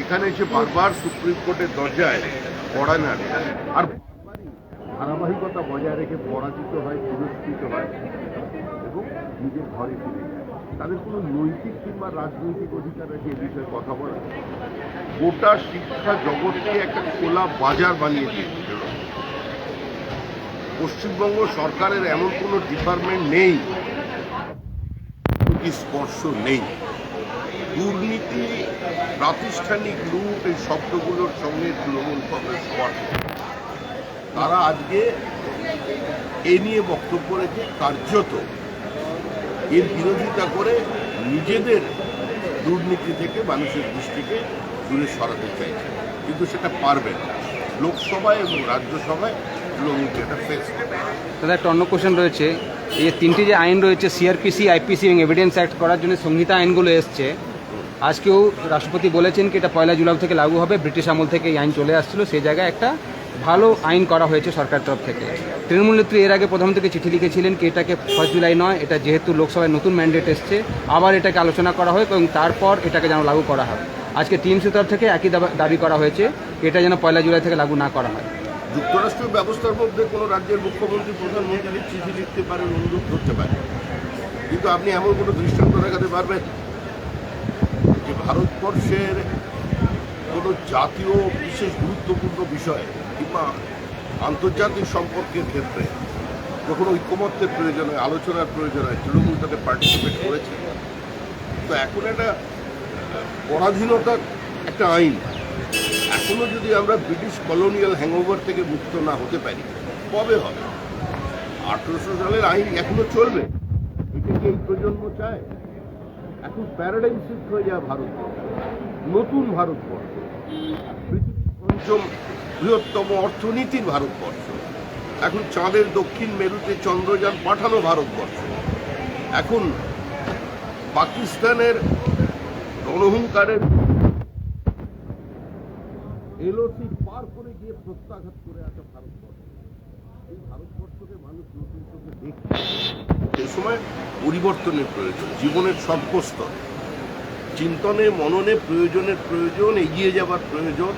এখানে এসে বারবার সুপ্রিম কোর্টের দরজায় পড়া না আর ধারাবাহিকতা বজায় রেখে পরাজিত হয়, পুরস্কৃত হয় এবং নিজের ঘরে ফিরে যায়। তাদের কোনো নৈতিক কিংবা রাজনৈতিক অধিকার আছে এ বিষয়ে কথা বলা গোটা শিক্ষা জগৎকে একটা খোলা বাজার বানিয়ে দিয়েছিল। পশ্চিমবঙ্গ সরকারের এমন কোনো ডিপার্টমেন্ট নেই স্পর্শ নেই। দুর্নীতি, প্রাতিষ্ঠানিক রূপ এই শব্দগুলোর সঙ্গে তৃণমূল কংগ্রেস তারা আজকে এ নিয়ে বক্তব্য রেখে কার্যত এর বিরোধিতা করে নিজেদের দুর্নীতি থেকে মানুষের দৃষ্টিকে দূরে সরাতে চাইছে। কিন্তু সেটা পারবে না। লোকসভায় এবং রাজ্যসভায় তৃণমূলকে এটা ফেস দাদা, একটা অন্য কোশ্চেন রয়েছে। এই তিনটি যে আইন রয়েছে সিআরপিসি আইপিসি এবং এভিডেন্স অ্যাক্ট করার জন্য সংহিতা আইনগুলো এসছে আজকেও রাষ্ট্রপতি বলেছেন কি এটা পয়লা জুলাই থেকে লাগু হবে। ব্রিটিশ আমল থেকে এই আইন চলে আসছিল। সেই জায়গায় একটা ভালো আইন করা হয়েছে সরকার তরফ থেকে। তৃণমূল নেত্রী এর আগে প্রধানমন্ত্রীকে চিঠি লিখেছিলেন কি এটাকে ফার্স্ট জুলাই নয়, এটা যেহেতু লোকসভায় নতুন ম্যান্ডেট এসছে, আবার এটাকে আলোচনা করা হয় এবং তারপর এটাকে যেন লাগু করা হয় আজকে টিএমসি তরফ থেকে একই দাবি করা হয়েছে এটা যেন পয়লা জুলাই থেকে লাগু না করা হয়। যুক্তরাষ্ট্র ব্যবস্থার মধ্যে কোনো রাজ্যের মুখ্যমন্ত্রী প্রধানমন্ত্রী চিঠি লিখতে পারেন, অনুরোধ করতে পারেন। কিন্তু আপনি এমন কোনো দৃষ্টান্ত দেখাতে পারবেন? ভারতবর্ষের কোনো জাতীয় বিশেষ গুরুত্বপূর্ণ বিষয় কিংবা আন্তর্জাতিক সম্পর্কের ক্ষেত্রে যখন ঐক্যমত্যের প্রয়োজন হয়, আলোচনার প্রয়োজন হয়, তৃণমূল তাতে পার্টিসিপেট করেছে। তো এখন একটা পরাধীনতার একটা আইন। এখনও যদি আমরা ব্রিটিশ কলোনিয়াল হ্যাংওভার থেকে মুক্ত না হতে পারি, কবে হবে? আঠেরোশো সালের আইন এখনও চলবে? এটা কি এই প্রজন্ম চায়। এখন প্যারাডাইম শিফট হয়ে যায় ভারতবর্ষ, নতুন ভারতবর্ষ, পৃথিবীর পঞ্চম বৃহত্তম অর্থনীতির ভারতবর্ষ। এখন চাঁদের দক্ষিণ মেরুতে চন্দ্রযান পাঠানো ভারতবর্ষ। এখন পাকিস্তানের রণহুঙ্কারের এলওসি পার করে গিয়ে প্রত্যাঘাত করে আসা ভারতবর্ষ। এই ভারতবর্ষকে মানুষ নতুন চোখে দেখছে। সেই সময় পরিবর্তনের প্রয়োজন, জীবনের সর্বস্তর চিন্তনে, মননে প্রয়োজনের প্রয়োজন, এগিয়ে যাবার প্রয়োজন।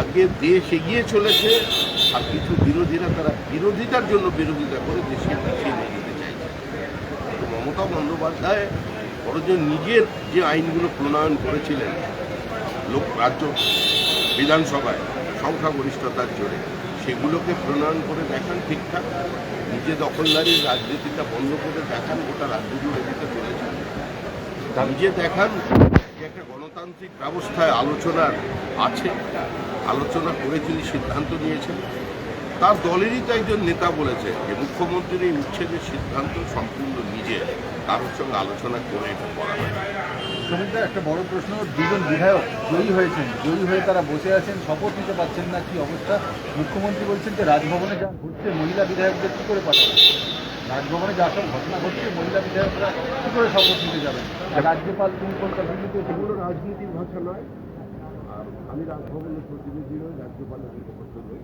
আজকে দেশ এগিয়ে চলেছে, আর কিছু বিরোধীরা তারা বিরোধিতার জন্য বিরোধিতা করে দেশকে পিছিয়ে নিয়ে যেতে চাইছে। মমতা বন্দ্যোপাধ্যায় বরঞ্চ নিজের যে আইনগুলো প্রণয়ন করেছিলেন, লোক, রাজ্য, বিধানসভায় সংখ্যাগরিষ্ঠতার জোরে সেগুলোকে প্রণয়ন করে দেখান ঠিকঠাক। নিজে দখলদারির রাজনীতিটা বন্ধ করে দেখান, গোটা রাজ্য জুড়ে দিতে চলেছেন নিজে দেখান যে একটা গণতান্ত্রিক ব্যবস্থায় আলোচনার আছে, আলোচনা করে তিনি সিদ্ধান্ত নিয়েছেন, তার দলেরই তো একজন নেতা বলেছে যে মুখ্যমন্ত্রীর এই উচ্ছেদের সিদ্ধান্ত সম্পূর্ণ নিজে কারোর সঙ্গে আলোচনা করে এটা করা হয়। সমুদ্রে একটা বড় প্রশ্ন দুজন বিধায়ক জয়ী হয়েছেন জয়ী হয়ে তারা বসে আছেন শপথ নিতে পারছেন না কি অবস্থা? মুখ্যমন্ত্রী বলছেন যে রাজভবনে যা ঘটছে মহিলা বিধায়কদের কী করে পাঠাবে? রাজভবনে যা সব ঘটনা ঘটছে মহিলা বিধায়করা কী করে শপথ নিতে যাবেন? আর রাজ্যপাল কোন কোনটা দিল্লিতে সেগুলো রাজনীতির ভাষা নয়। আর আমি রাজভবনের প্রতিনিধি নই রাজ্যপালের মুখপাত্র নই।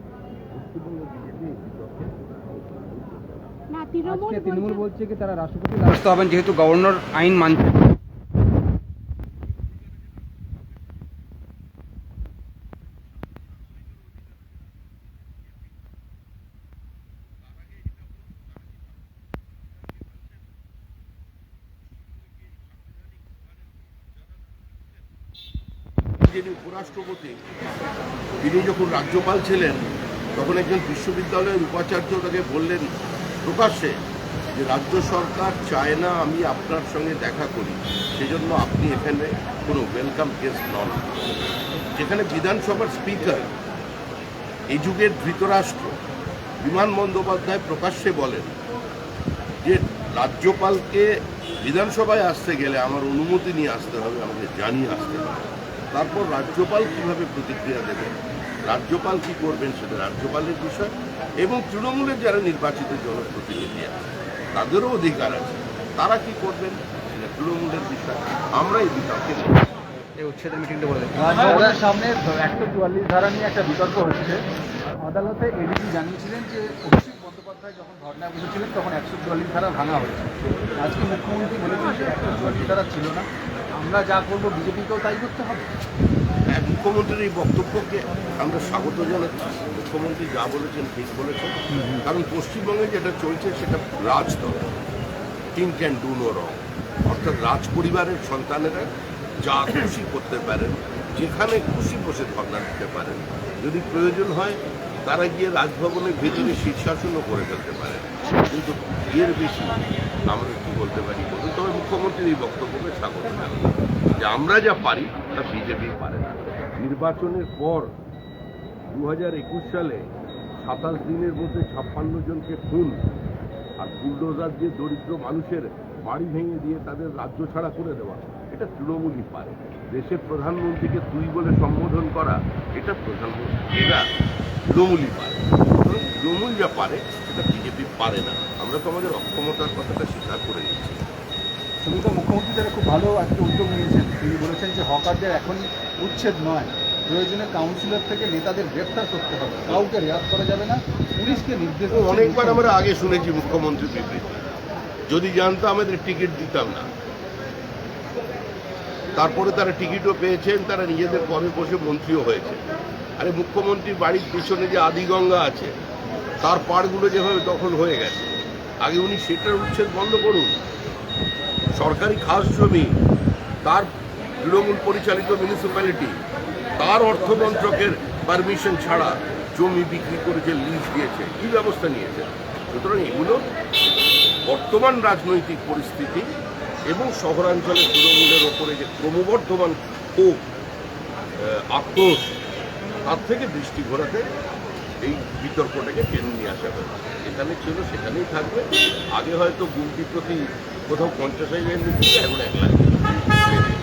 পশ্চিমবঙ্গ বিজেপি তৃণমূল বলছে- বলছে কি তারা রাষ্ট্রপতি হবেন যেহেতু গভর্নর আইন মানছে। যিনি উপরাষ্ট্রপতি, তিনি যখন রাজ্যপাল ছিলেন, তখন একজন বিশ্ববিদ্যালয়ের উপাচার্য তাকে বললেন প্রকাশ্যে যে রাজ্য সরকার চায় না আমি আপনার সঙ্গে দেখা করি, সেজন্য আপনি এখানে কোনো ওয়েলকাম গেস্ট নন। যেখানে বিধানসভার স্পিকার এই যুগের ধৃতরাষ্ট্র, বিমান বন্দ্যোপাধ্যায় প্রকাশ্যে বলেন যে রাজ্যপালকে বিধানসভায় আসতে গেলে আমার অনুমতি নিয়ে আসতে হবে, আমাকে জানিয়ে আসতে হবে। তারপর রাজ্যপাল কীভাবে প্রতিক্রিয়া দেবেন? রাজ্যপাল কি করবেন সেটা রাজ্যপালের বিষয় এবং তৃণমূলের যারা নির্বাচিত জনপ্রতিনিধি আছে তাদেরও অধিকার আছে। তারা কি করবেন? সেটা তৃণমূলের বিষয়। আমরা এই বিতর্কে। উচ্ছেদের মিটিংটা বলে সামনে একশো চুয়াল্লিশ ধারা নিয়ে একটা বিতর্ক হচ্ছে। আদালতে এডিজি জানিয়েছিলেন যে অভিষেক বন্দ্যোপাধ্যায় যখন ধর্নায় বসেছিলেন তখন একশো চুয়াল্লিশ ধারা ভাঙা হয়েছে। আজকে মুখ্যমন্ত্রী বলেছেন যে একশো চুয়াল্লিশ ধারা ছিল না। আমরা যা করব বিজেপিকেও তাই করতে হবে। হ্যাঁ, মুখ্যমন্ত্রীর এই বক্তব্যকে আমরা স্বাগত জানাচ্ছি। মুখ্যমন্ত্রী যা বলেছেন ঠিক বলেছেন। কারণ পশ্চিমবঙ্গে যেটা চলছে সেটা রাজতন্ত্র। King can do no wrong অর্থাৎ রাজ পরিবারের সন্তানেরা যা খুশি করতে পারেন যেখানে খুশি বসে ধর্ণা দিতে পারেন। যদি প্রয়োজন হয় তারা গিয়ে রাজভবনের ভেতরে শীর্ষাসনও করে ফেলতে পারে কিন্তু এর বেশি আমরা কি বলতে পারি বলুন? তবে মুখ্যমন্ত্রীর এই বক্তব্যকে স্বাগত। যে আমরা যা পারি, তা বিজেপি পারে না। নির্বাচনের পর দু একুশ সালে সাতাশ দিনের মধ্যে ছাপ্পান্ন জনকে খুন আর বুলডোজার দিয়ে দরিদ্র মানুষের বাড়ি ভেঙে দিয়ে তাদের রাজ্য ছাড়া করে দেওয়া, এটা তৃণমূলই পারে। দেশের প্রধানমন্ত্রীকে তুই বলে সম্বোধন করা, এটা প্রধানমন্ত্রী এরা তৃণমূলই পারে। তৃণমূল যা পারে সেটা বিজেপি পারে না। আমরা তো আমাদের অক্ষমতার কথাটা স্বীকার করে নিচ্ছি। সুমিত মুখ্যমন্ত্রী যারা খুব ভালো একটা উদ্যোগ নিয়েছেন। তিনি বলেছেন যে হকারদের এখন উচ্ছেদ নয়, প্রয়োজনে কাউন্সিলর থেকে নেতাদের গ্রেফতার করতে হবে। কাউকে রেয়াত করা যাবে না, পুলিশকে নির্দেশ অনেকবার আমরা আগে শুনেছি মুখ্যমন্ত্রী বিবৃতি। যদি জানতো আমাদের টিকিট দিতাম না। তারপরে তারা টিকিটও পেয়েছেন, তারা নিজেদের পদে বসে মন্ত্রীও হয়েছে। আরে মুখ্যমন্ত্রীর বাড়ির পিছনে যে আদিগঙ্গা আছে, তার পাড়গুলো যেভাবে দখল হয়ে গেছে, আগে উনি সেটার উচ্ছেদ বন্ধ করুন। সরকারি খাস জমি, তার তৃণমূল পরিচালিত মিউনিসিপ্যালিটি তার অর্থমন্ত্রকের পারমিশন ছাড়া জমি বিক্রি করেছে লিজ দিয়েছে, কি ব্যবস্থা নিয়েছে? সুতরাং এগুলো বর্তমান রাজনৈতিক পরিস্থিতি এবং শহরাঞ্চলের তৃণমূলের ওপরে যে ক্রমবর্ধমান ক্ষোভ আক্রোশ, তার থেকে দৃষ্টি ঘোরাতে এই বিতর্কটাকে টেনে নিয়ে আসা হয়েছে। এখানে ছিল সেখানেই থাকবে। আগে হয়তো গুমটি প্রতি কোথাও পঞ্চাশ হাজার এখন এক লাখ।